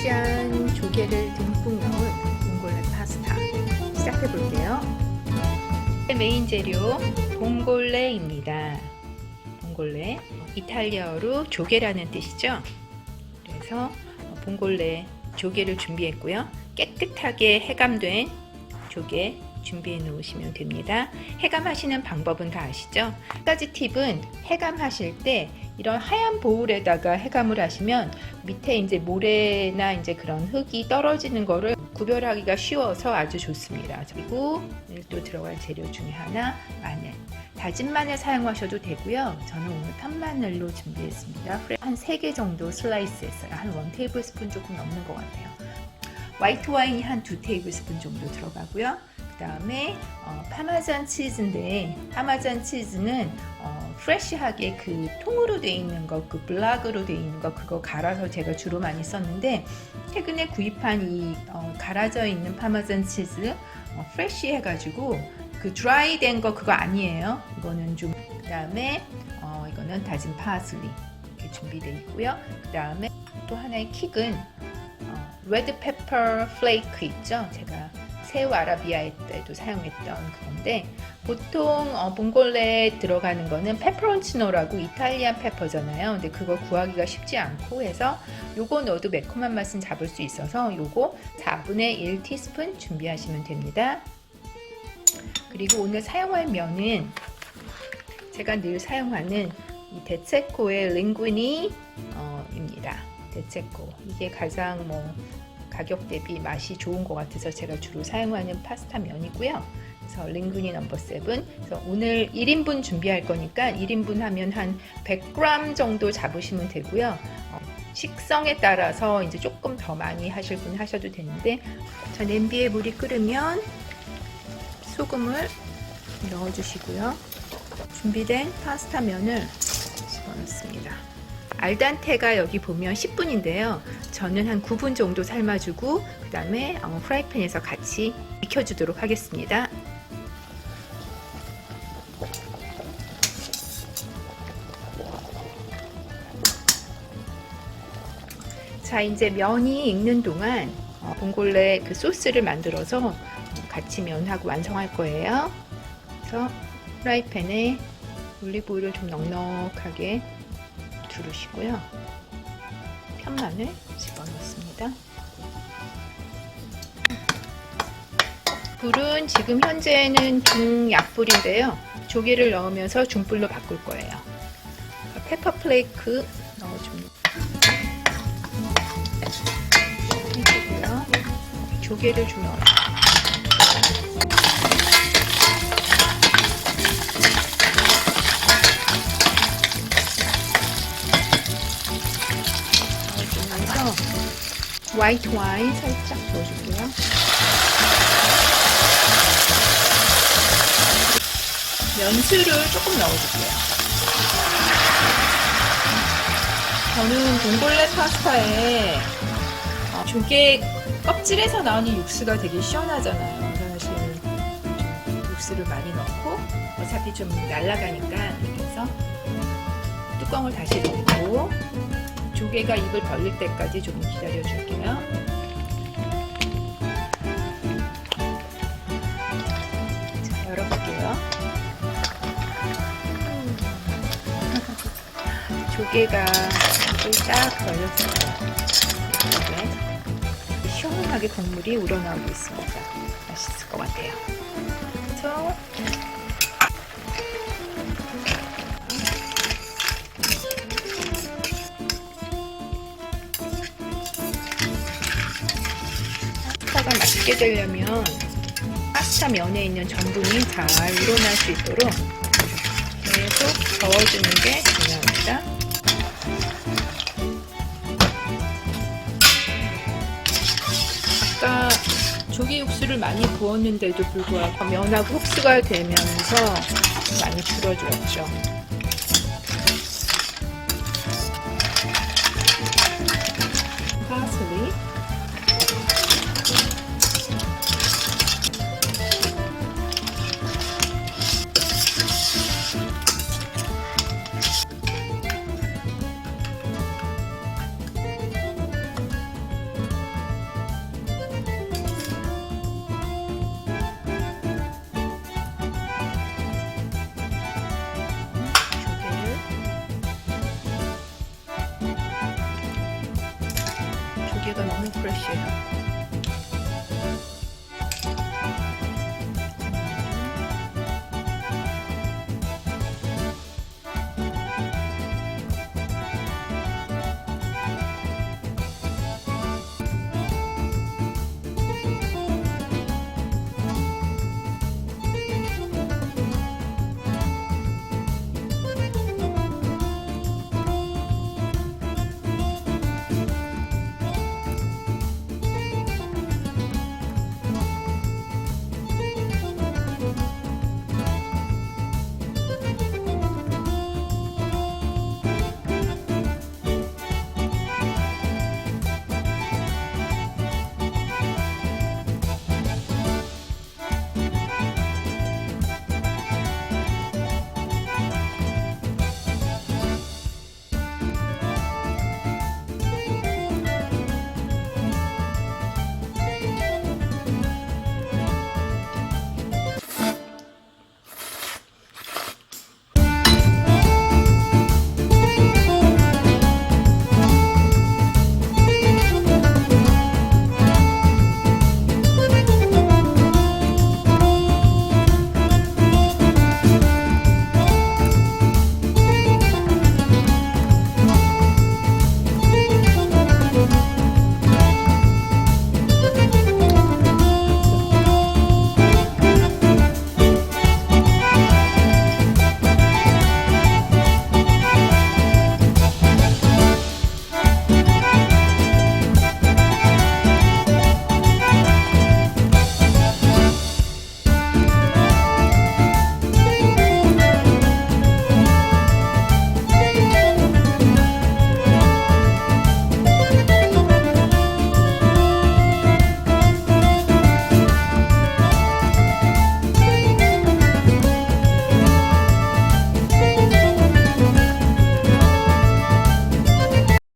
프레쉬한 조개를 듬뿍 넣은 봉골레 파스타 시작해 볼게요. 메인 재료 봉골레입니다. 봉골레 이탈리아어로 조개라는 뜻이죠. 그래서 봉골레 조개를 준비했고요. 깨끗하게 해감된 조개 준비해 놓으시면 됩니다. 해감하시는 방법은 다 아시죠? 한 가지 팁은 해감하실 때 이런 하얀 보울에다가 해감을 하시면 밑에 이제 모래나 이제 그런 흙이 떨어지는 거를 구별하기가 쉬워서 아주 좋습니다. 그리고 또 들어갈 재료 중에 하나 마늘. 다진 마늘 사용하셔도 되고요. 저는 오늘 탄마늘로 준비했습니다. 한 3개 정도 슬라이스 했어요. 한 1 테이블 스푼 조금 넘는 것 같아요. 화이트 와인이 한 2 테이블 스푼 정도 들어가고요. 그 다음에 어, 파마산 치즈인데 파마산 치즈는 어, 프레쉬하게 그 통으로 돼 있는 거, 그 블락으로 돼 있는 거 그거 갈아서 제가 주로 많이 썼는데 최근에 구입한 이 어, 갈아져 있는 파마산 치즈 어, 프레쉬 해가지고 그 드라이 된 거 그거 아니에요. 이거는 좀 그다음에 어, 이거는 다진 파슬리 이렇게 준비되어 있고요. 그다음에 또 하나의 킥은 어, 레드 페퍼 플레이크 있죠. 제가 새우 아라비아에 때도 사용했던 그건데 보통 어, 봉골레에 들어가는 거는 페퍼론치노라고 이탈리안 페퍼잖아요. 근데 그거 구하기가 쉽지 않고 해서 요거 넣어도 매콤한 맛은 잡을 수 있어서 요거 4분의 1 티스푼 준비하시면 됩니다. 그리고 오늘 사용할 면은 제가 늘 사용하는 이 데체코의 링구니입니다. 데체코 이게 가장 뭐 가격 대비 맛이 좋은 것 같아서 제가 주로 사용하는 파스타 면이고요. 그래서 링구니 넘버 7. 그래서 오늘 1인분 준비할 거니까 1인분 하면 한 100g 정도 잡으시면 되고요. 어, 식성에 따라서 이제 조금 더 많이 하실 분 하셔도 되는데 자 냄비에 물이 끓으면 소금을 넣어주시고요. 준비된 파스타 면을 집어넣습니다. 알단테가 여기 보면 10분인데요. 저는 한 9분 정도 삶아주고 그 다음에 어, 프라이팬에서 같이 익혀주도록 하겠습니다. 자 이제 면이 익는 동안 어, 봉골레 그 소스를 만들어서 같이 면하고 완성할 거예요. 그래서 프라이팬에 올리브오일을 좀 넉넉하게 두르시고요. 편마늘 집어넣습니다. 불은 지금 현재는 중약불인데요. 조개를 넣으면서 중불로 바꿀 거예요. 페퍼 플레이크 넣어줍니다. 해주고요. 조개를 좀 넣어요. 화이트 와인 살짝 넣어줄게요. 면수를 조금 넣어줄게요. 저는 봉골레 파스타에 어, 조개 껍질에서 나오는 육수가 되게 시원하잖아요. 사실 좀 육수를 많이 넣고 어차피 좀 날아가니까 그래서 뚜껑을 다시 덮고 조개가 입을 벌릴 때까지 조금 기다려 줄게요. 자, 열어볼게요. 조개가 입을 딱 벌렸어요. 이게 시원하게 국물이 우러나오고 있습니다. 맛있을 것 같아요. 맛있게 되려면 파스타 면에 있는 전분이 잘 우러날 수 있도록 계속 저어주는 게 중요합니다. 아까 조개 육수를 많이 부었는데도 불구하고 면하고 흡수가 되면서 많이 줄어들었죠. Bye.